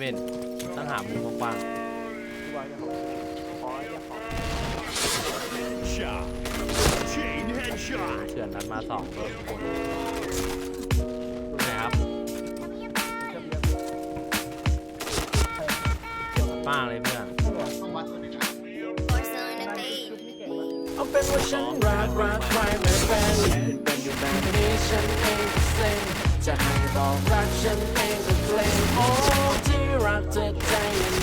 เว้นต้องหามุมกว้างที่วางจะขอขออย่าขอ Shot. Chain headshot. ๆเฉือนนั้นมาสองคนนะครับจะเบียร์ป้าเลยเพื่อนต้องวัดตัวนี้นะ Force on the beat. เอาเป็นว่าฉันรักรักใครไม่เป็นเป็นอยู่แบบนี้ฉันเองก็เซ็งจะให้บอกรักฉันเอง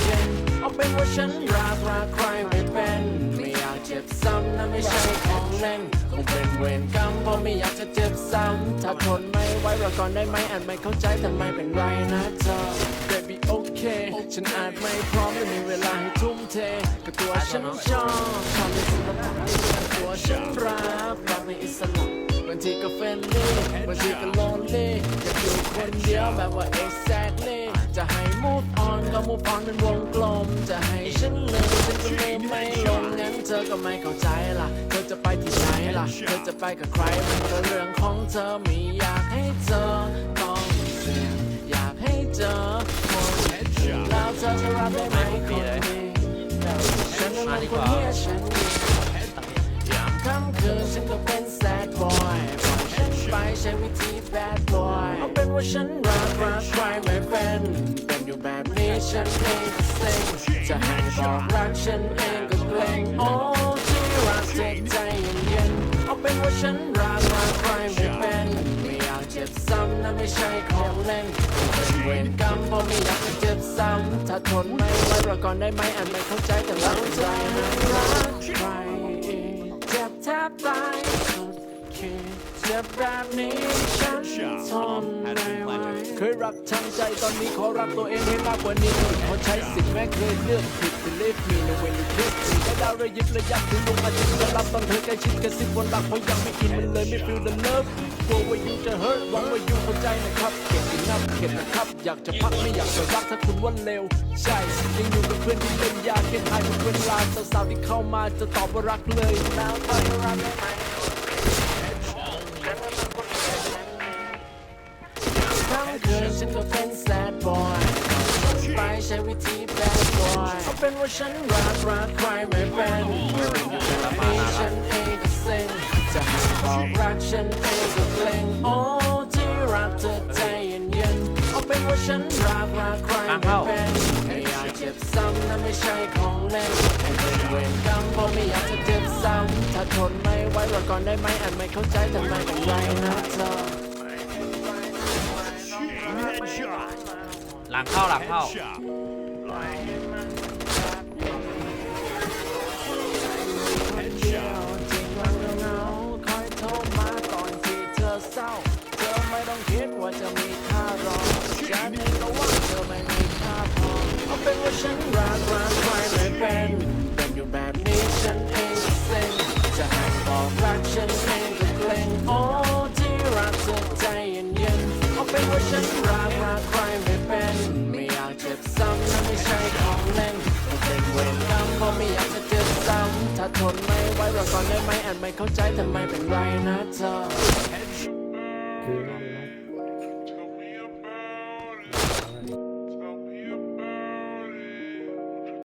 เย็นเอาเป็นว่าฉันรักรักใครไม่เป็น ไม่อยากเจ็บซ้ำนะไม่ใช่ของเล่นคงเป็นเวรกรรมเพราะไม่อยากจะเจ็บซ้ำถ้าทนไม่ไหวรอก่อนได้ไหมอาจไม่เข้าใจแต่ไม่เป็นไรนะเธอ baby okay ฉันอาจไม่พร้อมไม่มีเวลาให้ทุ่มเทกับตัวฉันชอบทำในสิ่งที่ตัวฉันรักรักในอิสระางทีก็เฟรนลี่บางทีก็ lonely อยากอยู่คนเดียวแบบว่า exactly จะให้ move on ก็ move on เป็นวงกลม จะให้ฉันลืมฉันก็ลืมไม่ลงงั้นเธอก็ไม่เข้าใจล่ะ เธอจะไปที่ไหนล่ะ เธอจะไปกับใครมันก็เรื่องของเธอไม่อยากให้เธอต้องเสี่ยงอยากให้เจอคนแล้วเธอจะรับได้ไหมคนนี้ฉันนั้นมันคนเนี้ยฉันนี้ยามค่ำคืนฉันก็เป็น ใช้วิธี bad boy เอาเป็นว่าฉันรักรักใครไม่เป็นเป็นอยู่แบบนี้ฉันเองเซ็งจะให้บอกรักฉันเองก็เกรงโอ้ที่รักเจ็บใจเย็นๆเอาเป็นว่าฉันรักรักใครไม่เป็นไม่อยากเจ็บซ้ำนะไม่ใช่ของเล่นเป็นเวรกรรมเพราะไม่อยากจะเจ็บซ้ำถ้าทนไม่ไหวรอก่อนได้ไหมอาจไม่เข้าใจแต่เราใจรักใครเจ็บแทบตายสุดขีด เจ็บแบบนี้ฉันทนไม่ไหวเคยรักทั้งใจตอนนี้ขอรักตัวเองให้มากกว่านี้ขอใช้สิทธิ์แม้เคยเลือกผิด believe me no when you kiss me ก็ดาวระยิบระยับถึงดวงอาทิตย์จะรับตอนเธอใกล้ชิดกระซิบบนรักเพราะยังไม่อินมันเลยไม่ feel the love กลัวว่า you จะ hurt หวังว่า you เข้าใจนะครับเก็บอีกนับเก็บนะครับ อยากจะพักไม่อยากจะรักถ้าคุณว่าเร็วใช่ยังอยู่กับเพื่อนที่เล่นยาเก็บหายทุกเวลาสาวๆที่เข้ามาจะตอบว่ารักเลยแล้วเธอจะรักได้ไหม ทั้งคืนฉันก็เป็น sad boy ไปใช้วิธี bad boy เอาเป็นว่าฉันรักรักใครไม่เป็นมีฉันเองก็เซ็งจะให้บอกรักฉันเองก็เกรงโอ้ที่รักเธอใจเย็นๆเอาเป็นว่าฉันรักรักใครไม่เป็นไม่อยากเจ็บซ้ำนะไม่ใช่ของเล่นให้เป็นเวรกรรมเพราะไม่อยากจะเจ็บซ้ำถ้าทนไม่ไหวรอก่อนได้ไหมอาจไม่เข้าใจแต่ไม่เป็นไรนะเธอ หลังเข้าหลังเข้า Headshot. เดียวจริงวันเหงาคอยโทรมาตอนที่เธอเศร้า เธอไม่ต้องคิดว่าจะมีค่ารอฉันเองก็ว่าเธอไม่มีค่าพอเอาเป็นว่าฉันรักรักใครไม่เป็น ว่าฉันรักรักใครไม่เป็น ไม่อยากเจ็บซ้ำนะไม่ใช่ของเล่นมันเป็นเวรกรรมเพราะไม่อยากจะเจ็บซ้ำถ้าทนไม่ไหวรอก่อนได้ไหมอาจไม่เข้าใจทำไมเป็นไรนะเธอ